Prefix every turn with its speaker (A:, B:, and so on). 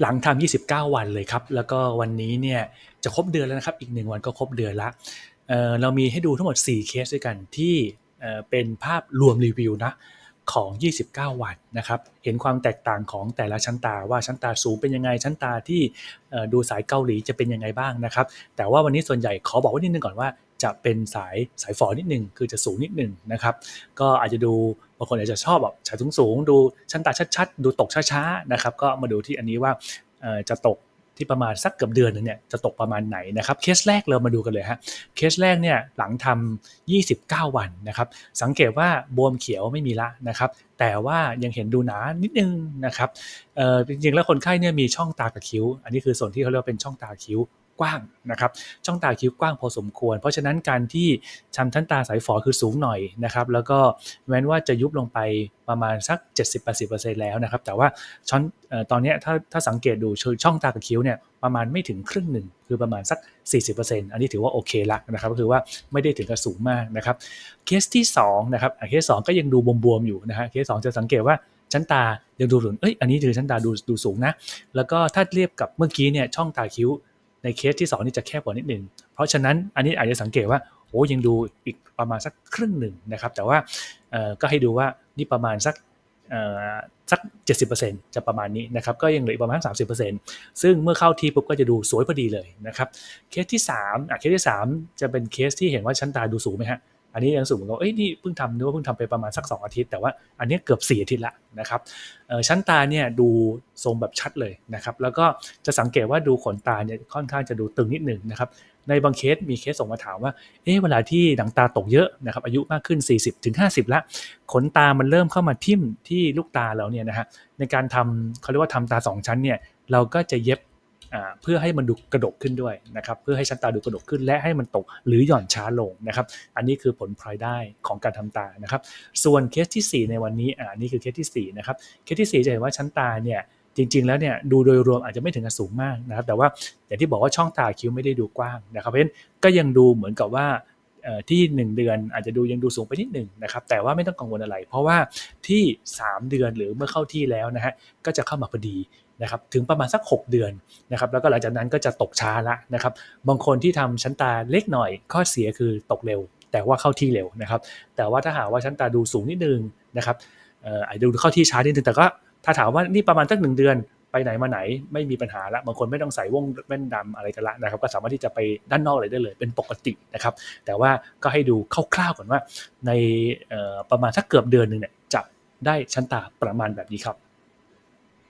A: หลังทำ29 วันเลยครับ แล้วก็วันนี้เนี่ยจะครบเดือนแล้วนะครับ อีก 1 วันก็ครบเดือนละเเรามีให้ดูทั้งหมด 4 เคสด้วยกันที่เอ่อเป็นภาพรวมรีวิวนะของ 29 วันนะครับ เห็นความแตกต่างของแต่ละชั้นตาว่าชั้นตาสูงเป็นยังไง ชั้นตาที่ดูสายเกาหลีจะเป็นยังไงบ้างนะครับ แต่ว่าวันนี้ส่วนใหญ่ขอบอกไว้นิดนึงก่อนว่า จะเป็นสายสายฝอนิดนึงคือจะสูงนิดนึงนะครับ ก็อาจจะดูบางคนอาจจะชอบแบบฉายสูงๆดูชั้นตาชัดๆ ดูตกช้าๆนะครับ ก็มาดูที่อันนี้ว่าจะตกที่ประมาณสักเกือบเดือนนึงเนี่ยจะตกประมาณไหนนะครับเคสแรกเรามาดูกันเลยฮะเคสแรกเนี่ยหลังทำ29 วันนะครับ สังเกตว่าบวมเขียวไม่มีละนะครับ แต่ว่ายังเห็นดูหนานิดนึงนะครับจริงๆแล้วคนไข้เนี่ยมีช่องตากับคิ้ว อันนี้คือส่วนที่เขาเรียกว่าเป็นช่องตาคิ้ว กว้างนะครับช่องตาคิ้วกว้างพอสมควร เพราะฉะนั้นการที่ชำชั้นตาสายฝอคือสูงหน่อยนะครับแล้วก็แม้ว่าจะยุบลงไปประมาณสัก 70-80%แล้วนะครับแต่ว่าช่องเอ่อตอนนี้ถ้าถ้าสังเกตดูช่องตากับคิ้วเนี่ยประมาณไม่ถึงครึ่งหนึ่งคือประมาณสัก 40%อันนี้ถือว่าโอเคละนะครับก็คือว่าไม่ได้ถึงกับสูงมากนะครับเคสที่2นะครับอะเคส2ก็ยังดูบวมๆอยู่นะฮะเคส2จะสังเกตว่าชั้นตายังดูสูงเอ้ยอันนี้คือชั้นตาดูดูสูงนะแล้วก็ถ้าเทียบกับเมื่อกี้เนี่ยช่องตาคิ้ว ในเคสที่2นี่จะแคบกว่านิดนึง เพราะฉะนั้นอันนี้อาจจะสังเกตว่าโอ้ยังดูอีกประมาณสักครึ่งหนึ่งนะครับ แต่ว่าก็ให้ดูว่านี่ประมาณสักเอ่อสัก 70%จะประมาณนี้นะครับ ก็ยังเหลือประมาณ 30%ซึ่งเมื่อเข้าทีปุ๊บก็จะดูสวยพอดีเลยนะครับ เคสที่3อะเคสที่ 3 จะเป็นเคสที่เห็นว่าชั้นตาดูสูงไหมฮะ อันนี้ยังสูงเหมือนกันเอ้ยนี่เพิ่งทำนึกว่าเพิ่งทำไปประมาณสัก 2 อาทิตย์ แต่ว่าอันนี้เกือบ 4 อาทิตย์ละนะครับชั้นตาเนี่ยดูทรงแบบชัดเลยนะครับ แล้วก็จะสังเกตว่าดูขนตาเนี่ยค่อนข้างจะดูตึงนิดหนึ่งนะครับ ในบางเคสมีเคสส่งมาถามว่า เอ๊ะเวลาที่หนังตาตกเยอะนะครับ อายุมากขึ้น 40ถึง50ละ ขนตามันเริ่มเข้ามาทิ่มที่ลูกตาเราเนี่ยนะฮะ ในการทำเขาเรียกว่าทำตา 2 ชั้นเนี่ย เราก็จะเย็บ เพื่อให้มันดูกระดกขึ้นด้วยนะครับเพื่อให้ชั้นตาดูกระดกขึ้นและให้มันตกหรือหย่อนช้าลงนะครับ อันนี้คือผลพลอยได้ของการทำตานะครับ ส่วนเคสที่ 4 ในวันนี้อ่านี่คือเคสที่4นะครับเคสที่ 4 จะเห็นว่าชั้นตาเนี่ยจริง ๆ แล้วเนี่ยดูโดยรวมอาจจะไม่ถึงกับสูงมากนะครับ แต่ว่าอย่างที่บอกว่าช่องตาคิ้วไม่ได้ดูกว้างนะครับเพราะฉะนั้นก็ยังดูเหมือนกับว่า ที่ 1 เดือนอาจจะดูยังดูสูงไปนิดหนึ่งนะครับแต่ว่าไม่ต้องกังวลอะไร เพราะว่าที่ 3 เดือนหรือเมื่อเข้าที่แล้วนะฮะก็จะเข้ามาพอดีนะครับถึงประมาณสัก 6 เดือนนะครับแล้วก็หลังจากนั้นก็จะตกช้าละนะครับบางคนที่ทำชั้นตาเล็กหน่อย ข้อเสียคือตกเร็ว แต่ว่าเข้าที่เร็วนะครับแต่ว่าถ้าหากว่าชั้นตาดูสูงนิดนึงนะครับเอ่ออาจจะดูเข้าที่ช้านิดนึงแต่ก็ถ้าถามว่านี่ประมาณสักหนึ่งเดือน ไปไหนมาไหนไม่มีปัญหาละบางคนไม่ต้องใส่วงแว่นดำอะไรกันละนะครับ ก็สามารถที่จะไปด้านนอกเลยได้เลย เป็นปกตินะครับ แต่ว่าก็ให้ดูคร่าวๆก่อนว่า ในประมาณสักเกือบเดือนหนึ่งเนี่ยจะได้ชั้นตาประมาณแบบนี้ครับ